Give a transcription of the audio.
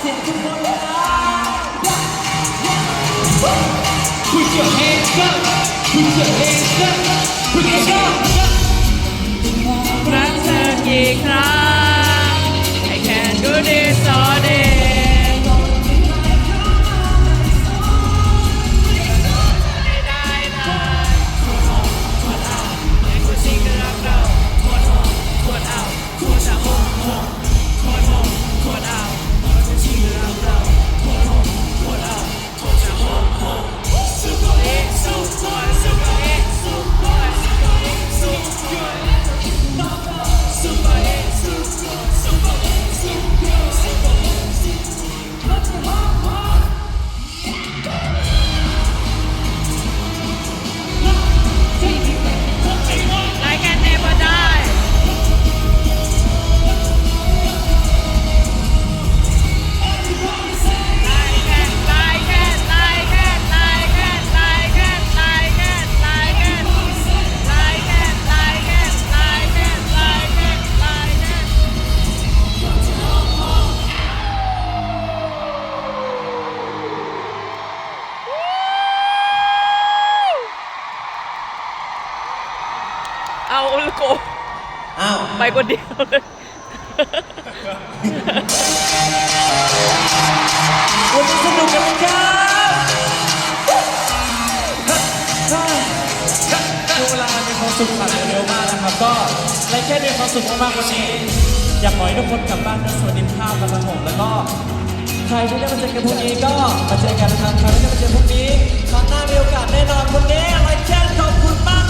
Put your hands up, put your hands up, put your hands up. คนเดียวเลยวันนี้สนุกกันไหมครับช่วงเวลามีความสุขผ่านไปเร็วมากนะครับ ก็ไรแค่มีความสุขมากๆวันนี้ อยากขอให้ทุกคนกลับบ้านด้วยสวัสดิภาพนะครับผมแล้วก็ใครที่ได้มาเจอกันพรุ่งนี้ก็มาเจอกันนะครับใครที่ได้มาเจอพรุ่งนี้ครั้งหน้ามีโอกาสแน่นอนวันนี้ไรแค่ขอบคุณมาก